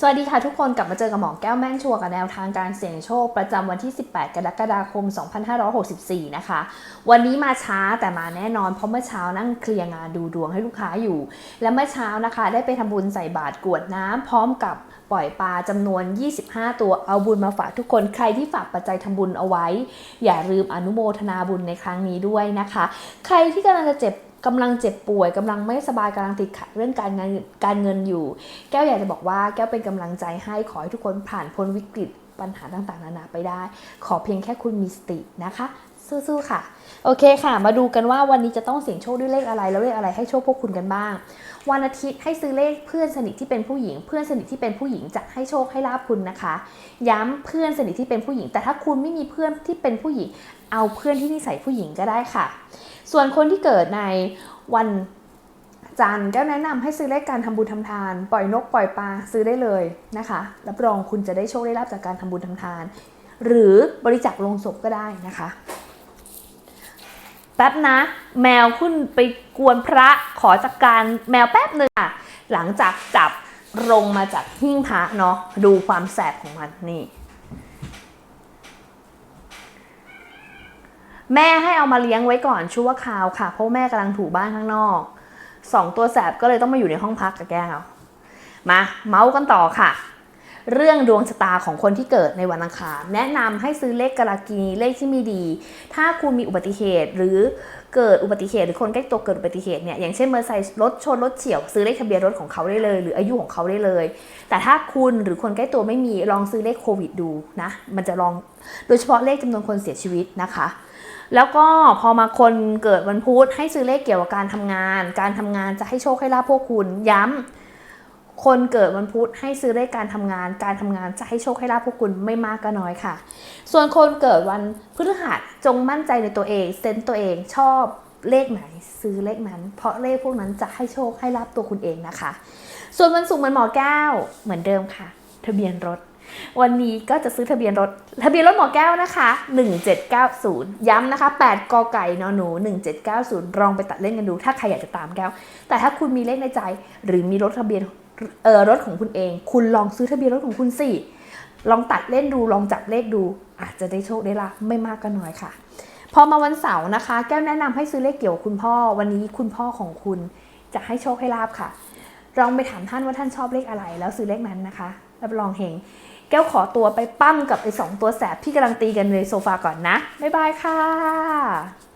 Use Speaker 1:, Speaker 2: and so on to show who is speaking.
Speaker 1: สวัสดีค่ะทุกคนกลับมาเจอกับหมอแก้วแม่นชัวกับแนวทางการเสี่ยงโชค ประจำวันที่ 18 กรกฎาคม 2564 นะคะ วันนี้มาช้าแต่มาแน่นอนเพราะเมื่อเช้านั่งเคลียร์งานดูดวงให้ลูกค้าอยู่ และเมื่อเช้านะคะ ได้ไปทำบุญใส่บาตรกวดน้ำพร้อมกับปล่อยปลาจำนวน 25 ตัวเอาบุญมาฝากทุกคนใครที่ฝากปัจจัยทำบุญเอาไว้ อย่าลืมอนุโมทนาบุญในครั้งนี้ด้วยนะคะ ใครที่กำลังจะเจ็บ กำลังเจ็บป่วยกำลังไม่สบายกำลังติดขัดเรื่องการงานการเงินอยู่ แก้วอยากจะบอกว่าแก้วเป็นกำลังใจให้ขอให้ทุกคนผ่านพ้นวิกฤตปัญหาต่างๆ นานาไปได้ ขอเพียงแค่คุณมีสตินะคะ สู้ๆค่ะ โอเคค่ะ มาดูกันว่าวันนี้จะต้องเสี่ยงโชคด้วยเลขอะไร แล้วเลขอะไรให้โชคพวกคุณกันบ้าง วันอาทิตย์ให้ซื้อเลขเพื่อนสนิทที่เป็นผู้หญิง เพื่อนสนิทที่เป็นผู้หญิงจะให้โชคให้ลาบคุณนะคะ ย้ำเพื่อนสนิทที่เป็นผู้หญิง แต่ถ้าคุณไม่มีเพื่อนที่เป็นผู้หญิง เอาเพื่อนที่นิสัยผู้หญิงก็ได้ค่ะ ส่วนคนที่เกิดในวันจันทร์ก็แนะนำให้ซื้อเลขการทำบุญทำทาน ปล่อยนกปล่อยปลาซื้อได้เลยนะคะรับรองคุณจะได้โชคได้ลาบจากการทำบุญทำทาน หรือบริจาคลงศพก็ได้นะคะแป๊บนะ แมวคุณไปกวนพระขอจัดกการแมวแป๊บหนึ่งค่ะหลังจากจับลงมาจากหิ้งพระเนาะดูความแสบของมันนี่ แม่ให้เอามาเลี้ยงไว้ก่อนชั่วคราวค่ะ เพราะแม่กำลังถูบ้านข้างนอกสองตัวแสบก็เลยต้องมาอยู่ในห้องพักกับแก้วมาเมาส์กันต่อค่ะ เรื่องดวงชะตาของคนที่เกิดในวันอังคารแนะนำให้ซื้อเลขกรากีเลขที่มีดี ถ้าคุณมีอุบัติเหตุหรือเกิดอุบัติเหตุหรือคนใกล้ตัวเกิดอุบัติเหตุเนี่ยอย่างเช่นเมอร์ไซค์รถชนรถเฉียว ซื้อเลขทะเบียนรถของเขาได้เลย หรืออายุของเขาได้เลย แต่ถ้าคุณหรือคนใกล้ตัวไม่มีลองซื้อเลขโควิดดูนะมันจะลองโดยเฉพาะเลขจำนวนคนเสียชีวิตนะคะแล้วก็พอมาคนเกิดวันพุธให้ซื้อเลขเกี่ยวกับการทำงาน การทำงานจะให้โชคให้ลาภพวกคุณย้ำ คนเกิดวันพุธให้ซื้อเลขการทำงาน การทำงานจะให้โชคให้ลาภพวกคุณไม่มากก็น้อยค่ะ ส่วนคนเกิดวันพฤหัสจงมั่นใจในตัวเอง เซนต์ตัวเองชอบเลขไหนซื้อเลขนั้น เพราะเลขพวกนั้นจะให้โชคให้ลาภตัวคุณเองนะคะ ส่วนวันศุกร์มันหมอแก้วเหมือนเดิมค่ะ ทะเบียนรถ วันนี้ก็จะซื้อทะเบียนรถ ทะเบียนรถหมอแก้วนะคะ 1790 ย้ำนะคะ 8กอไก่นอหนู 1790ลองไปตัดเล่นกันดู ถ้าใครอยากจะตามแก้ว แต่ถ้าคุณมีเลขในใจ หรือมีรถทะเบียน เออรถของคุณเอง คุณลองซื้อทะเบียนรถของคุณสิลองตัดเล่นดูลองจับเลขดู อาจจะได้โชคได้ลาไม่มากก็น้อยค่ะ พอมาวันเสาร์นะคะ แก้วแนะนำให้ซื้อเลขเกี่ยวกับคุณพ่อ วันนี้คุณพ่อของคุณจะให้โชคให้ลาบค่ะลองไปถามท่านว่าท่านชอบเลขอะไร แล้วซื้อเลขนั้นนะคะรับรองเฮงแก้วขอตัวไปปั้มกับไอ้สองตัวแสบที่กำลังตีกันในโซฟาก่อนนะบ๊ายบายค่ะ